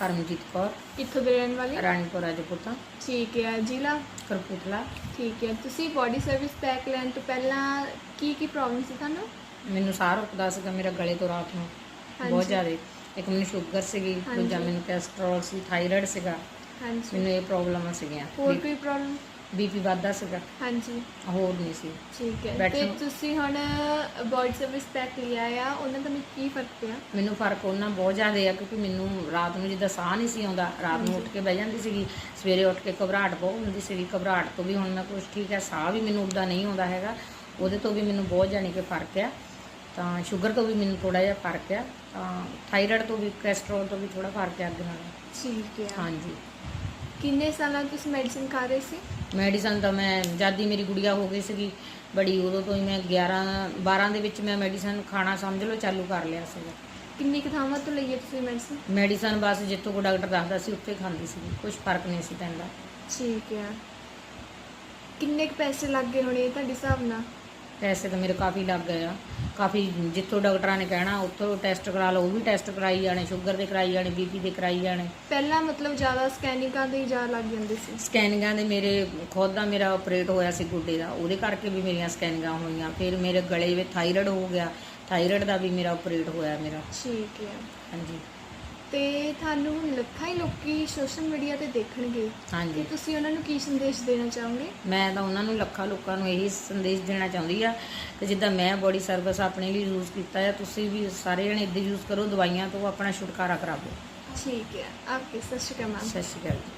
ਪਰਮਜੀਤ ਕੌਰ। ਕਿੱਥੋਂ ਦੇ ਰਹਿਣ ਵਾਲੇ? ਰਾਣੀਪੁਰ ਰਾਜਪੂਤਾਂ ਠੀਕ ਹੈ ਜ਼ਿਲ੍ਹਾ? ਕਰਪੂਤਲਾ ਠੀਕ ਹੈ ਤੁਸੀਂ ਬੋਡੀ ਸਰਵਿਸ ਪੈਕ ਲੈਣ ਤੋਂ ਪਹਿਲਾਂ ਕੀ ਕੀ ਪ੍ਰੋਬਲਮ ਸੀ ਤੁਹਾਨੂੰ? ਮੈਨੂੰ ਸਾਹ ਰੁਕਦਾ ਸੀਗਾ ਮੇਰਾ ਗਲੇ ਤੋਂ ਰਾਤ ਨੂੰ ਬਹੁਤ। ਜ਼ਿਆਦਾ। ਇੱਕ ਮੈਨੂੰ ਸ਼ੂਗਰ ਸੀਗੀ। ਦੂਜਾ ਮੈਨੂੰ ਕੋਲੇਸਟ੍ਰੋਲ ਸੀ ਥਾਇਰਾਇਡ ਸੀਗਾ। ਹਾਂਜੀ। ਮੈਨੂੰ ਇਹ ਪ੍ਰੋਬਲਮਾਂ ਸੀਗੀਆਂ। ਹੋਰ ਕੋਈ ਪ੍ਰੋਬਲਮ ਬੀਪੀ ਵੱਧਦਾ ਸੀਗਾ। ਹਾਂਜੀ। ਹੋਰ ਨਹੀਂ ਸੀ। ਠੀਕ ਹੈ। ਤੇ। ਤੁਸੀਂ ਹੁਣ ਬੋਡੀ ਸਰਵਿਸ ਪੈਕ ਲਿਆ ਆ ਉਹਨਾਂ ਦਾ ਮੈਨੂੰ ਕੀ ਫ਼ਰਕ ਪਿਆ? ਮੈਨੂੰ ਫ਼ਰਕ ਉਹਨਾਂ ਬਹੁਤ ਜ਼ਿਆਦਾ ਆ ਕਿਉਂਕਿ ਮੈਨੂੰ ਰਾਤ ਨੂੰ ਜਿੱਦਾਂ ਸਾਹ ਨਹੀਂ ਸੀ ਆਉਂਦਾ ਰਾਤ ਨੂੰ ਉੱਠ ਕੇ ਬਹਿ ਜਾਂਦੀ ਸੀਗੀ ਸਵੇਰੇ ਉੱਠ ਕੇ ਘਬਰਾਹਟ ਬਹੁਤ ਹੁੰਦੀ ਸੀਗੀ ਘਬਰਾਹਟ ਤੋਂ ਵੀ ਹੁਣ ਮੈਂ ਕੁਛ ਠੀਕ ਹੈ ਸਾਹ ਵੀ ਮੈਨੂੰ ਉੱਦਾਂ ਨਹੀਂ ਆਉਂਦਾ ਹੈਗਾ ਉਹਦੇ ਤੋਂ ਵੀ ਮੈਨੂੰ ਬਹੁਤ ਜਾਣੀ ਕਿ ਫ਼ਰਕ ਆ। ਤਾਂ ਸ਼ੂਗਰ ਤੋਂ ਵੀ ਮੈਨੂੰ ਥੋੜਾ ਜਿਹਾ ਫ਼ਰਕ ਆ ਤਾਂ ਥਾਇਰਾਇਡ ਤੋਂ ਵੀ ਕੋਲੇਸਟ੍ਰੋਲ ਤੋਂ ਵੀ ਥੋੜਾ ਫ਼ਰਕ ਆ ਅੱਗੇ ਨਾਲੋਂ। ਠੀਕ ਹੈ ਹਾਂਜੀ। ਕਿੰਨੇ ਸਾਲਾਂ ਤੋਂ ਤੁਸੀਂ ਮੈਡੀਸਿਨ ਖਾ ਰਹੇ ਸੀ? ਮੈਡੀਸਨ ਤਾਂ ਮੈਂ ਜਦ ਮੇਰੀ ਗੁੜੀਆ ਹੋ ਗਈ ਸੀਗੀ ਬੜੀ ਉਦੋਂ ਤੋਂ ਹੀ ਮੈਂ 11 12 ਦੇ ਵਿੱਚ ਮੈਂ ਮੈਡੀਸਨ ਖਾਣਾ ਸਮਝ ਲਓ ਚਾਲੂ ਕਰ ਲਿਆ ਸੀਗਾ। ਕਿੰਨੀ ਕੁ ਥਾਵਾਂ ਤੋਂ ਲਈ ਹੈ ਤੁਸੀਂ ਮੈਡੀਸਿਨ? ਮੈਡੀਸਨ ਬਸ ਜਿੱਥੋਂ ਕੋ ਡਾਕਟਰ ਦੱਸਦਾ ਸੀ ਉੱਥੇ ਖਾਂਦੀ ਸੀ ਕੁਝ ਫ਼ਰਕ ਨਹੀਂ ਸੀ ਪੈਂਦਾ। ਠੀਕ ਹੈ ਕਿੰਨੇ ਕੁ ਪੈਸੇ ਲੱਗ ਹੋਣੇ ਤੁਹਾਡੇ ਹਿਸਾਬ ਨਾਲ? ਪੈਸੇ ਤਾਂ ਮੇਰੇ ਕਾਫੀ ਲੱਗ ਗਏ ਆ। ਕਾਫੀ ਜਿੱਥੋਂ ਡਾਕਟਰਾਂ ਨੇ ਕਹਿਣਾ ਉੱਥੋਂ ਟੈਸਟ ਕਰਾ ਲਓ ਉਹ ਵੀ ਟੈਸਟ ਕਰਾਈ ਜਾਣੇ ਸ਼ੂਗਰ ਦੇ ਕਰਾਈ ਜਾਣੇ ਬੀਪੀ ਦੇ ਕਰਾਈ ਜਾਣੇ। ਪਹਿਲਾਂ ਮਤਲਬ ਜ਼ਿਆਦਾ ਸਕੈਨਿੰਗਾਂ ਦੇ ਹੀ ਜ਼ਿਆਦਾ ਲੱਗ ਜਾਂਦੇ ਸੀ। ਸਕੈਨਿੰਗਾਂ ਦੇ ਮੇਰੇ ਖੁਦ ਦਾ ਮੇਰਾ ਆਪਰੇਟ ਹੋਇਆ ਸੀ ਗੁੱਡੇ ਦਾ ਉਹਦੇ ਕਰਕੇ ਵੀ ਮੇਰੀਆਂ ਸਕੈਨਿੰਗਾਂ ਹੋਈਆਂ। ਫਿਰ ਮੇਰੇ ਗਲੇ ਵਿੱਚ ਥਾਇਰਾਇਡ ਹੋ ਗਿਆ। ਥਾਇਰਾਇਡ ਦਾ ਵੀ ਮੇਰਾ ਆਪਰੇਟ ਹੋਇਆ ਮੇਰਾ। ਠੀਕ ਹੈ। ਹਾਂਜੀ। ਤੇ ਤੁਹਾਨੂੰ ਹੁਣ ਲੱਖਾਂ ਹੀ ਲੋਕੀ ਸੋਸ਼ਲ ਮੀਡੀਆ ਤੇ ਦੇਖਣਗੇ ਤੇ ਹਾਂਜੀ ਤੁਸੀਂ ਉਹਨਾਂ ਨੂੰ ਕੀ ਸੰਦੇਸ਼ ਦੇਣਾ ਚਾਹੋਗੇ? ਮੈਂ ਤਾਂ ਉਹਨਾਂ ਨੂੰ ਲੱਖਾਂ ਲੋਕਾਂ ਨੂੰ ਇਹੀ ਸੰਦੇਸ਼ ਦੇਣਾ ਚਾਹੁੰਦੀ ਆ ਕਿ ਜਿੱਦਾਂ ਮੈਂ ਬੋਡੀ ਸਰਵਿਸ ਆਪਣੇ ਲਈ ਯੂਜ਼ ਕੀਤਾ ਆ ਤੁਸੀਂ ਵੀ ਸਾਰੇ ਜਣੇ ਇੱਦਾਂ ਯੂਜ਼ ਕਰੋ ਦਵਾਈਆਂ ਤੋਂ ਆਪਣਾ ਛੁਟਕਾਰਾ ਕਰਾਵੋ ਠੀਕ ਹੈ ਆਪਕੇ ਸਤਿ ਸ਼੍ਰੀ ਅਕਾਲ ਮੈਮ ਸਤਿ ਸ਼੍ਰੀ ਅਕਾਲ ਜੀ।